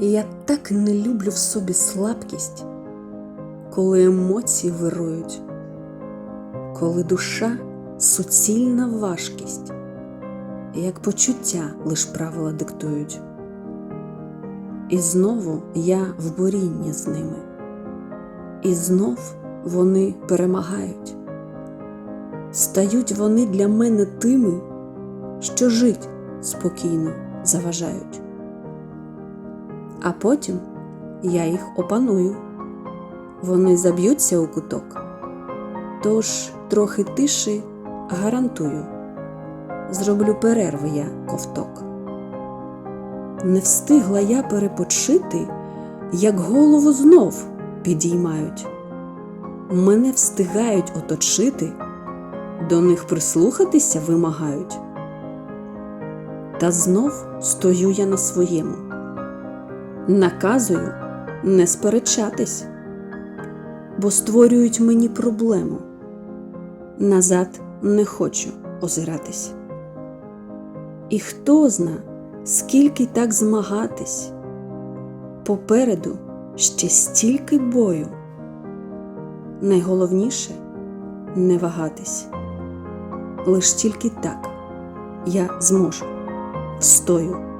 І я так не люблю в собі слабкість, коли емоції вирують, коли душа суцільна важкість, як почуття лиш правила диктують. І знову я в борінні з ними, і знов вони перемагають. Стають вони для мене тими, що жить спокійно заважають. А потім я їх опаную, вони заб'ються у куток, тож трохи тиші гарантую, зроблю перерви я ковток. Не встигла я перепочити, як голову знов підіймають. Мене встигають оточити, до них прислухатися вимагають. Та знов стою я на своєму. Наказую не сперечатись, бо створюють мені проблему. Назад не хочу озиратись. І хто зна, скільки так змагатись, попереду ще стільки бою. Найголовніше не вагатись, лиш тільки так я зможу встою.